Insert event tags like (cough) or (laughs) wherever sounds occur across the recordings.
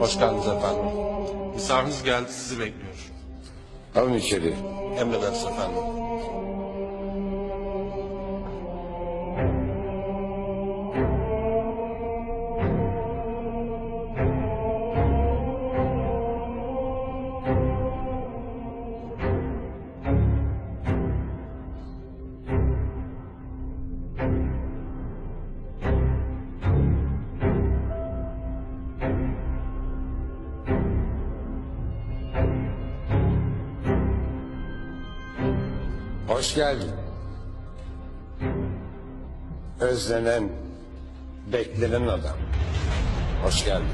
Hoş geldiniz efendim. Misafiriniz geldi sizi bekliyor. Alın içeri. Emredersiniz efendim. Hoş geldin. Özlenen, beklenen adam. Hoş geldin.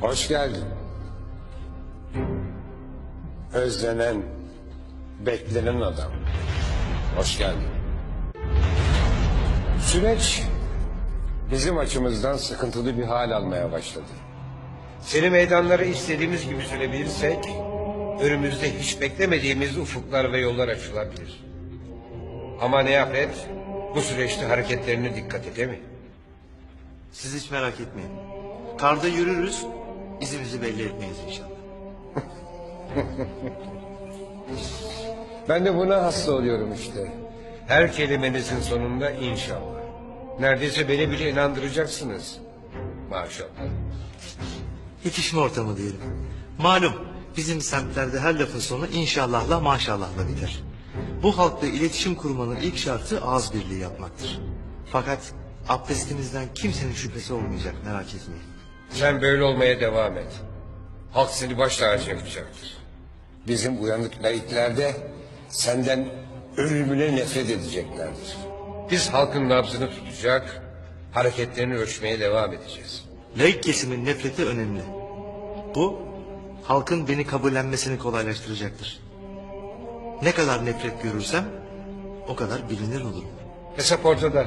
Hoş geldin. Özlenen, beklenen adam. Hoş geldin. Süreç bizim açımızdan sıkıntılı bir hal almaya başladı. Seni meydanlara istediğimiz gibi sürebilirsek önümüzde hiç beklemediğimiz ufuklar ve yollar açılabilir. Ama ne yap et bu süreçte hareketlerine dikkat et değil mi? Siz hiç merak etmeyin. Karda yürürüz, izimizi belli etmeyiz inşallah. (laughs) Ben de buna hasta oluyorum işte. Her kelimenizin sonunda inşallah. Neredeyse beni bile inandıracaksınız. Maşallah. Yetişme ortamı diyelim. Malum bizim semtlerde her lafın sonu inşallahla maşallahla biter. Bu halkla iletişim kurmanın ilk şartı ağız birliği yapmaktır. Fakat abdestinizden kimsenin şüphesi olmayacak merak etmeyin. Sen böyle olmaya devam et. Halk seni baş tacı yapacaktır. Bizim uyanık laiklerde senden ölümüne nefret edeceklerdir. Biz halkın nabzını tutacak, hareketlerini ölçmeye devam edeceğiz. Laik kesimin nefreti önemli. Bu halkın beni kabullenmesini kolaylaştıracaktır. Ne kadar nefret görürsem o kadar bilinir olurum. Hesap ortada.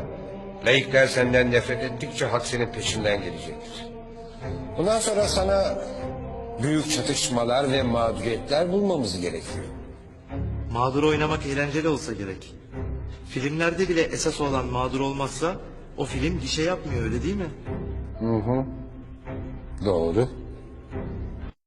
Laikler senden nefret ettikçe halk senin peşinden gelecektir. Bundan sonra sana büyük çatışmalar ve mağduriyetler bulmamız gerekiyor. Mağdur oynamak eğlenceli olsa gerek. Filmlerde bile esas olan mağdur olmazsa o film gişe yapmıyor öyle değil mi? Doğru.